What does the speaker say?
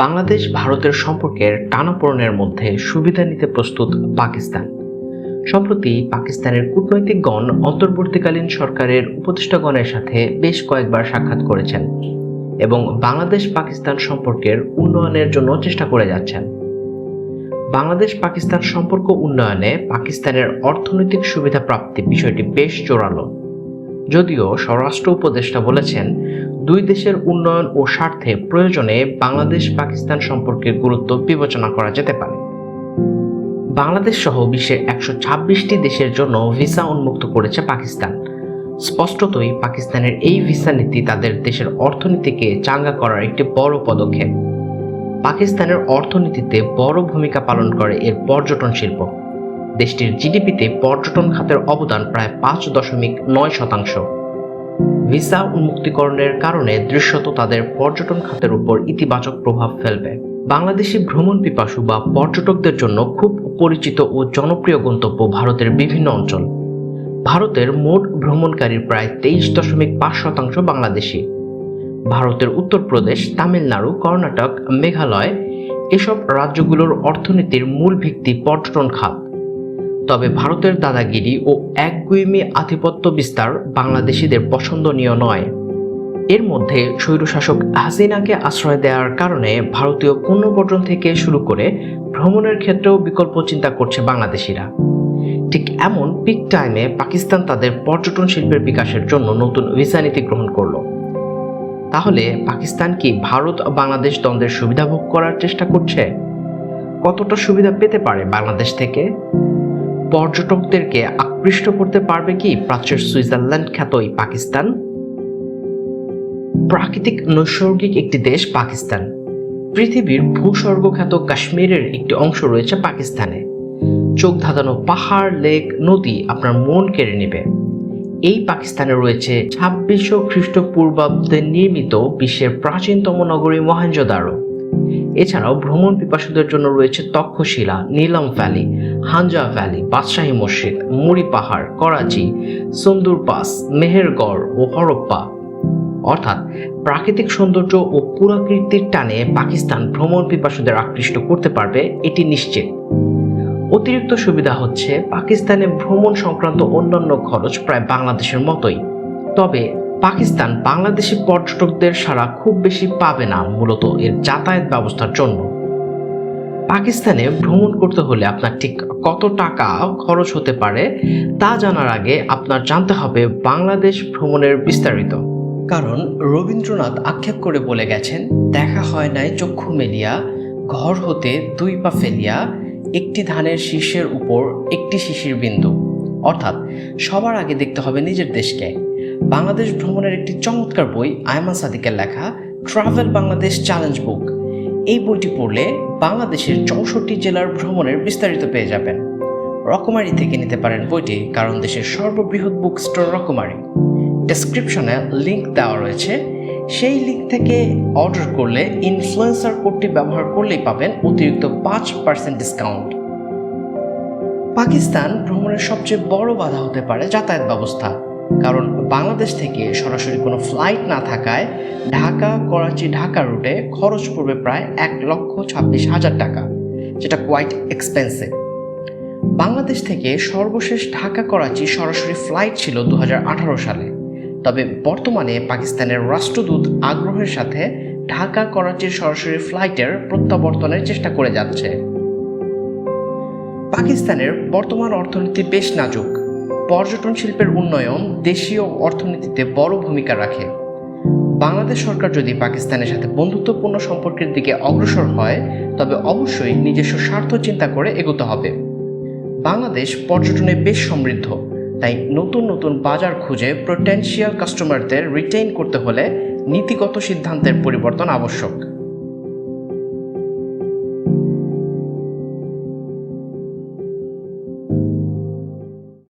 বাংলাদেশ ভারতের সম্পর্কের টানাপোড়েনের মধ্যে সুবিধা নিতে প্রস্তুত পাকিস্তান। সম্প্রতি পাকিস্তানের কূটনৈতিকগণ অন্তর্বর্তীকালীন সরকারের উপদেষ্টাগণের সাথে বেশ কয়েকবার সাক্ষাৎ করেছেন এবং বাংলাদেশ পাকিস্তান সম্পর্কের উন্নয়নের জন্য চেষ্টা করে যাচ্ছেন। বাংলাদেশ পাকিস্তান সম্পর্ক উন্নয়নে পাকিস্তানের অর্থনৈতিক সুবিধা প্রাপ্তি বিষয়টি বেশ জোরালো। যদিও স্বরাষ্ট্র উপদেষ্টা বলেছেন দুই দেশের উন্নয়ন ও স্বার্থে প্রয়োজনে বাংলাদেশ পাকিস্তান সম্পর্কের গুরুত্ব বিবেচনা করা যেতে পারে। বাংলাদেশ সহ বিশ্বের একশো ছাব্বিশটি দেশের জন্য ভিসা উন্মুক্ত করেছে পাকিস্তান। স্পষ্টতই পাকিস্তানের এই ভিসা নীতি তাদের দেশের অর্থনীতিকে চাঙ্গা করার একটি বড় পদক্ষেপ। পাকিস্তানের অর্থনীতিতে বড় ভূমিকা পালন করে এর পর্যটন শিল্প। দেশটির জিডিপিতে পর্যটন খাতের অবদান প্রায় পাঁচ দশমিক নয় শতাংশ। ভিসা উন্মুক্তীকরণের কারণে দৃশ্যত তাদের পর্যটন খাতের উপর ইতিবাচক প্রভাব ফেলবে। বাংলাদেশি ভ্রমণ পিপাসু বা পর্যটকদের জন্য খুব পরিচিত ও জনপ্রিয় গন্তব্য ভারতের বিভিন্ন অঞ্চল। ভারতের মোট ভ্রমণকারীর প্রায় তেইশ দশমিক পাঁচ শতাংশ বাংলাদেশি। ভারতের উত্তরপ্রদেশ, তামিলনাড়ু, কর্ণাটক, মেঘালয় এসব রাজ্যগুলোর অর্থনীতির মূল ভিত্তি পর্যটন খাত। তবে ভারতের দাদাগিরি ও একগুইমি আধিপত্য বিস্তার বাংলাদেশিদের পছন্দনীয় নয়। এর মধ্যে স্বৈরশাসক হাসিনাকে আশ্রয় দেওয়ার কারণে ভারতীয় পণ্য থেকে শুরু করে ভ্রমণের ক্ষেত্রেও বিকল্প চিন্তা করছে বাংলাদেশিরা। ঠিক এমন পিক টাইমে পাকিস্তান তাদের পর্যটন শিল্পের বিকাশের জন্য নতুন ভিসা নীতি গ্রহণ করল। তাহলে পাকিস্তান কি ভারত বাংলাদেশ দ্বন্দ্বের সুবিধা ভোগ করার চেষ্টা করছে? কতটা সুবিধা পেতে পারে বাংলাদেশ থেকে? পর্যটকদেরকে আকৃষ্ট করতে পারবে কি প্রাচ্যের সুইজারল্যান্ড খ্যাত এই পাকিস্তান? প্রাকৃতিক নৈসর্গিক একটি দেশ পাকিস্তান। পৃথিবীর ভূস্বর্গ খ্যাত কাশ্মীরের একটি অংশ রয়েছে পাকিস্তানে। চোখ ধাঁধানো পাহাড়, লেক, নদী আপনার মন কেড়ে নেবে। এই পাকিস্তানে রয়েছে ছাব্বিশশো খ্রিস্টপূর্বাব্দে নির্মিত বিশ্বের প্রাচীনতম নগরী মহেঞ্জোদারো এছাড়াও ভ্রমণ পিপাসুদের জন্য রয়েছে তক্ষশিলা, নীলম ভ্যালি হাঞ্জা ভ্যালি, বাদশাহী মসজিদ, মুড়ি পাহাড়, করাচি, সুন্দর পাস, মেহেরগড় ও হরপ্পা। অর্থাৎ প্রাকৃতিক সৌন্দর্য ও পুরাকীর্তির টানে পাকিস্তান ভ্রমণ পিপাসুদের আকৃষ্ট করতে পারবে, এটি নিশ্চিত। অতিরিক্ত সুবিধা হচ্ছে, পাকিস্তানে ভ্রমণ সংক্রান্ত অন্যান্য খরচ প্রায় বাংলাদেশের মতোই। তবে পাকিস্তান বাংলাদেশি পর্যটকদের সারা খুব বেশি পাবে না মূলত এর যাতায়াত ব্যবস্থার জন্য। পাকিস্তানে ভ্রমণ করতে হলে আপনার ঠিক কত টাকা খরচ হতে পারে তা জানার আগে আপনার জানতে হবে বাংলাদেশ ভ্রমণের বিস্তারিত। কারণ রবীন্দ্রনাথ আক্ষেপ করে বলে গেছেন, দেখা হয় নাই চক্ষু মেলিয়া, ঘর হতে দুই পা ফেলিয়া, একটি ধানের শীর্ষের উপর একটি শিশির বিন্দু। অর্থাৎ সবার আগে দেখতে হবে নিজের দেশকে। বাংলাদেশ ভ্রমণের একটি চমৎকার বই, আয়মান সাদিকের লেখা ট্রাভেল বাংলাদেশ চ্যালেঞ্জ বুক এই বইটি পড়লে বাংলাদেশের চৌষট্টি জেলার ভ্রমণের বিস্তারিত পেয়ে যাবেন। রকমারি থেকে নিতে পারেন বইটি, কারণ দেশের সর্ববৃহৎ বুক স্টোর রকমারি। ডেসক্রিপশনে লিঙ্ক দেওয়া রয়েছে। সেই লিঙ্ক থেকে অর্ডার করলে ইনফ্লুয়েন্সার কোডটি ব্যবহার করলেই পাবেন অতিরিক্ত পাঁচ পার্সেন্ট ডিসকাউন্ট পাকিস্তান ভ্রমণের সবচেয়ে বড় বাধা হতে পারে যাতায়াত ব্যবস্থা। কারণ বাংলাদেশ থেকে সরাসরি কোনো ফ্লাইট না থাকায় ঢাকা, করাচি, ঢাকা রুটে খরচ পড়বে প্রায় এক লক্ষ ছাব্বিশ হাজার টাকা, যেটা কোয়াইট এক্সপেন্সিভ বাংলাদেশ থেকে সর্বশেষ ঢাকা, করাচি সরাসরি ফ্লাইট ছিল দু হাজার আঠারো সালে। তবে বর্তমানে পাকিস্তানের রাষ্ট্রদূত আগ্রহের সাথে ঢাকা করাচির সরাসরি ফ্লাইটের প্রত্যাবর্তনের চেষ্টা করে যাচ্ছে। পাকিস্তানের বর্তমান অর্থনীতি বেশ নাজুক। পর্যটন শিল্পের উন্নয়ন দেশীয় অর্থনীতিতে বড় ভূমিকা রাখে। বাংলাদেশ সরকার যদি পাকিস্তানের সাথে বন্ধুত্বপূর্ণ সম্পর্কের দিকে অগ্রসর হয়, তবে অবশ্যই নিজস্ব স্বার্থ চিন্তা করে এগোতে হবে। বাংলাদেশ পর্যটনে বেশ সমৃদ্ধ, তাই নতুন নতুন বাজার খুঁজে পোটেন্সিয়াল কাস্টমারদের রিটেইন করতে হলে নীতিগত সিদ্ধান্তের পরিবর্তন আবশ্যক।